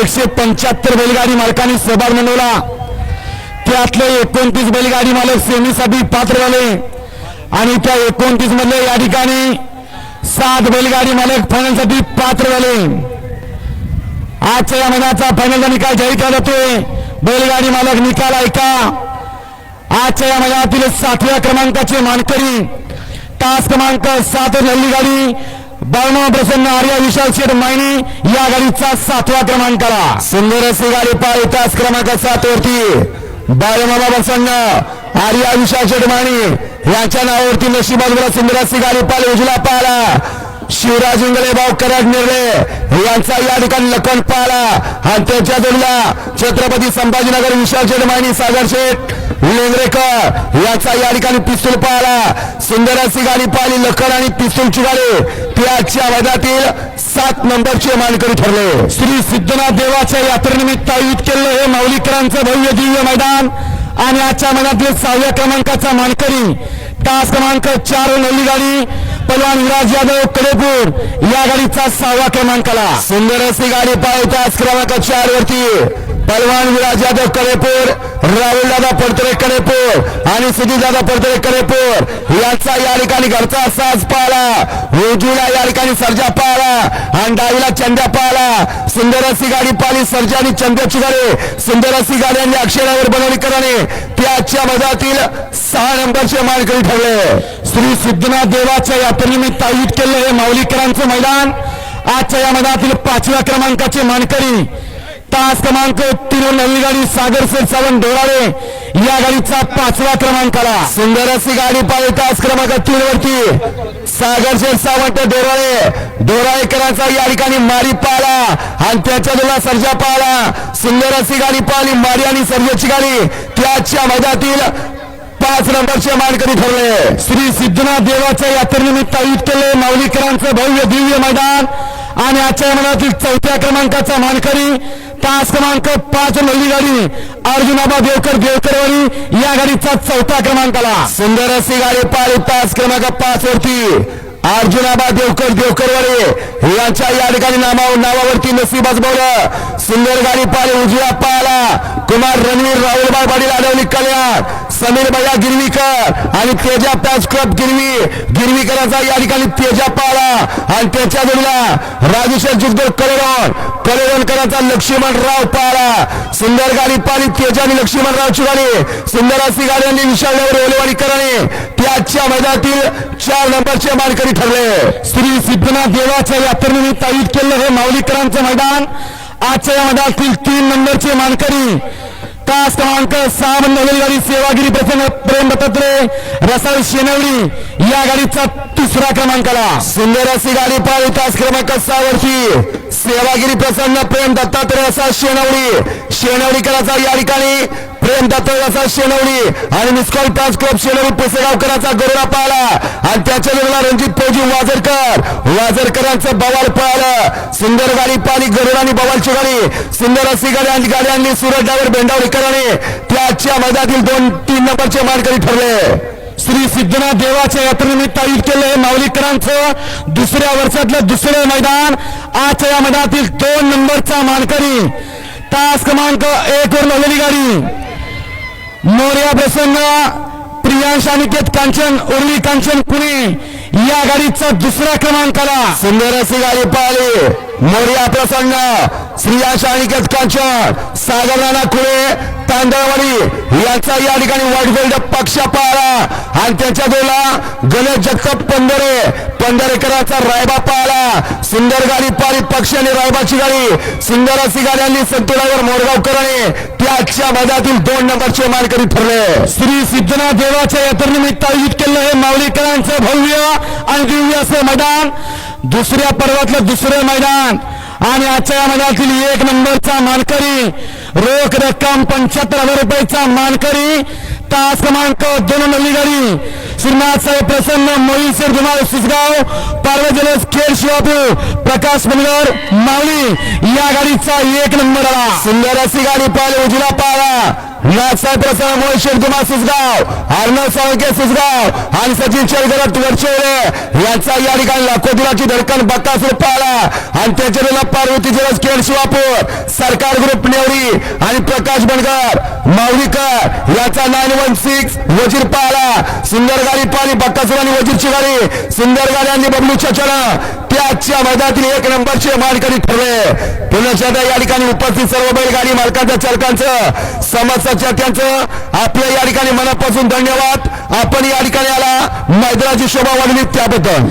एकशे पंच्याहत्तर बैलगाडी मालकांनी सहभाग नोंदवला. त्यातले एकोणतीस बैलगाडी मालक सेमीसाठी पात्र झाले. आणि त्या एकोणतीस मधले या ठिकाणी सात बैलगाडी मालक फायनलसाठी पात्र झाले. आजच्या या महिन्याचा फायनलचा निकाल जाहीर केला जातोय. बैलगाडी मालक निकाल ऐका. आजच्या या महिन्यातील सातव्या क्रमांकाचे मानकरी तास क्रमांक सात नल्ली गाडी बाळमा प्रसन्न आर्या विशाल शेठ मायनी या गाडीचा क्रमांक क्रमांकाला. सुंदर अशी गाडी पाळी तास क्रमांक सात वरती. बाळमाबा प्रसन्न आर्या विशाल शेठ मायनी यांच्या नावावरती नशिबाजूला सुंदर अशी गाडी पाल उजला पाला शिवराज इंगळे भाऊ कराड निर्णय यांचा या ठिकाणी लखन पाला आणि त्याच्या जोडला छत्रपती संभाजीनगर विशाल शेठ मायनी सागर शेठ लेंगरेकर याचा या ठिकाणी पिस्तूल पाहिला सुंदर अशी गाडी पाहिली लखन आणि पिस्तूलची गाडी. ती आजच्या मैदानातील सात नंबरचे मानकरी ठरले. श्री सिद्धनाथ देवाच्या यात्रेनिमित्त आयोजित केलेलं हे माऊलीकरांचं भव्य दिव्य मैदान आणि आजच्या मैदानातील सहाव्या क्रमांकाचा मानकरी तास क्रमांक चार नवली गाडी पलवान विराज यादव कडेपूर या गाडीचा सहावा क्रमांकाला. सुंदर अशी गाडी तास क्रमांक चार वरती. पलवान विराज यादव कडेपूर राहुल दादा पडतरे कडेपूर आणि सुधीर दादा पडतरे कडेपूर याचा या ठिकाणी घरचा साज पाहला उजूला या ठिकाणी सर्जा पाहला आणि डावीला चंद्या पाहला सुंदर अशी गाडी पाहिली सर्जा आणि चंद्याची गाडी. सुंदर अशी गाडी आणि अक्षरावर बनवली कराने ती आजच्या मधातील सहा नंबरचे मानकरी ठरले. श्री सिद्धनाथ देवाच्या यात्रेनिमित्त आयोजित केलेलं हे माऊलीकरांचं मैदान आजच्या या मधातील पाचव्या क्रमांकाचे मानकरी तास क्रमांक तीन नवी गाडी सागर सेठ सावंत डोराळे या गाडीचा पाचवा क्रमांक आला सुंदर अशी गाडी पाहिजे तास क्रमांक तीन वरती. सागर शेठ सावंत डोराळे डोराळेकरांचा या ठिकाणी मारी पाला आणि त्याच्या दोला सर्जा पाला सुंदर अशी गाडी पाहिली मारी आणि सर्जाची गाडी. त्याच्या मैदानातील पाच नंबरचे मानकरी ठरले. श्री सिद्धनाथ देवाच्या यात्रेनिमित्त आयोजित केले माऊलीकरांचं भव्य दिव्य मैदान. आणि आजच्या मनातील चौथ्या क्रमांकाचा मानकरी तास क्रमांक पाच नवली गाडी अर्जुनाबा देवकर देवकरवाडी या गाडीचा चौथा क्रमांकाला. सुंदर अशी गाडी पाळी तास क्रमांक पाच वरती. अर्जुनाबा देवकर देवकरवाडे. यांच्या या ठिकाणी नामावर नावावरती नसीब आजबवलं सुंदर गाडी पाळी उजव्या पाला कुमार रणवीर राहुलबाई पाटील आडवली कल्याण समीर भैया गिरवीकर आणि तेजा पॅच क्लब गिरवी. गिरवीकरांचा या ठिकाणी तेजा पाला आणि त्याच्या जोडीला राजेश्वर जुगदर कलेवन कलेवनकरांचा लक्ष्मणराव पाला सुंदर गाडी पाली तेजा आणि लक्ष्मणरावची गाडी. सुंदर अशी गाडी आणि विशाल ओलेवाडी कराने त्याच्या मैदानातील चार नंबरचे मानकरी ठरले. श्री सिद्धनाथ देवाच्या यात्रेनिमित्त आयोजित केलेलं हे माऊलीकरांचं मैदान. आजच्या या मैदानातील तीन नंबरचे मानकरी तास क्रमांक सहा नवीन गाडी सेवागिरी प्रसंग प्रेम दत्तात्रे रसाळ शेनवडी या गाडीचा तिसरा क्रमांकाला सुंदर अशी गाडी पाळी तास क्रमांक सहा वरची सेवागिरी प्रसन्न प्रेम दत्तात्रय रसाळ शेनवडी शेनवडीकराचा या ठिकाणी प्रेम दत्तात्रय रसाळ आणि मिसकॉल पाच क्लब शेनवडी पुसेगावकरांचा गरुडा पाहिला. आणि त्याच्या लग्नाला रणजित पोजी वाजरकर वाजरकरांचं बवाल पळालं. सुंदर गाडी पाली गरुड आणि बवालची गाडी. सुंदर अशी गाडी आणि गाडी आणली सुरत ड्रायव्हर बेंडावलीकरांनी त्याच्या मधातील दोन तीन नंबरचे मानकरी ठरले. श्री सिद्धनाथ देवाच्या यात्रेनिमित्त आयोजित केले माऊलीकरांचं दुसऱ्या वर्षातलं दुसरं मैदान. आजच्या या मैदानातील दोन नंबरचा मानकरी तास क्रमांक एक वर लावलेली गाडी. मोर्या प्रसंग प्रियांश अनिकेत कांचन उर्वी कांचन पुणे. या गाडीचा दुसऱ्या क्रमांकाला. सुंदर अशी गाडी पाहिली. मोर्या प्रसंग श्रियांश अनिकेत कांचन सागरनाना कुळे तांदळवाडी याचा या ठिकाणी वाटगोल्ड पक्ष पाहिला आणि त्याच्या दोला गणेश जगताप पंधरे पंधरेकरांचा रायबा पाहिला सुंदर गाडी पाहिली पक्ष आणि रायबाची गाडी. सुंदर अशी गाडी आणि संतुलावर मोरगावकरांनी. त्याच्या मधातील दोन नंबरचे मानकरी ठरले. श्री सिद्धनाथ देवाच्या यात्रेनिमित्त आयोजित केलं हे माऊलीकरांचं भव्य आणि दिव्य असं मैदान. दुसऱ्या पर्वातलं दुसरं मैदान. आणि आजच्या या एक नंबरचा मानकरी रोख रक्कम पंच्याहत्तर हजार रुपयाचा मानकरी तास क्रमांक दोन नवी गाडी श्रीनाथ साहेब प्रसन्न सर धुमाळ सुसगाव पार्वती जलस खेळ शिवापूर प्रकाश मनगर माऊली या गाडीचा एक नंबर आला. सुंदर अशी गाडी पाहिली उजला पाळा नाथसाहेब प्रसन्न मोहित शेठ कुमार सुसगाव अर्णव साळके सुसगाव आणि सचिन शेळगरट वरचेवरे यांचा या ठिकाणी लाखो दिलाची धडकन बक्कासूर पाळा आणि त्याच्या पार्वती जलस खेळ शिवापूर. सरकार ग्रुप नेवरी आणि प्रकाश बनगर. माऊलीकर याचा नाईन वन सिक्स वजीर पाला सुंदर गाडी पाणी बक्कासूर आणि वजीरची गाडी. सुंदर गाडी आणि बबलूच्या चला त्याच्या मैदानातील एक नंबरचे मालकरी ठरले. पुण्याच्या या ठिकाणी उपस्थित सर्व बैलगाडी मालकांच्या चालकांचं समस्याच्या त्यांचं आपल्या या ठिकाणी मनापासून धन्यवाद. आपण या ठिकाणी आला. मैदानाची शोभा वाढली त्याबद्दल.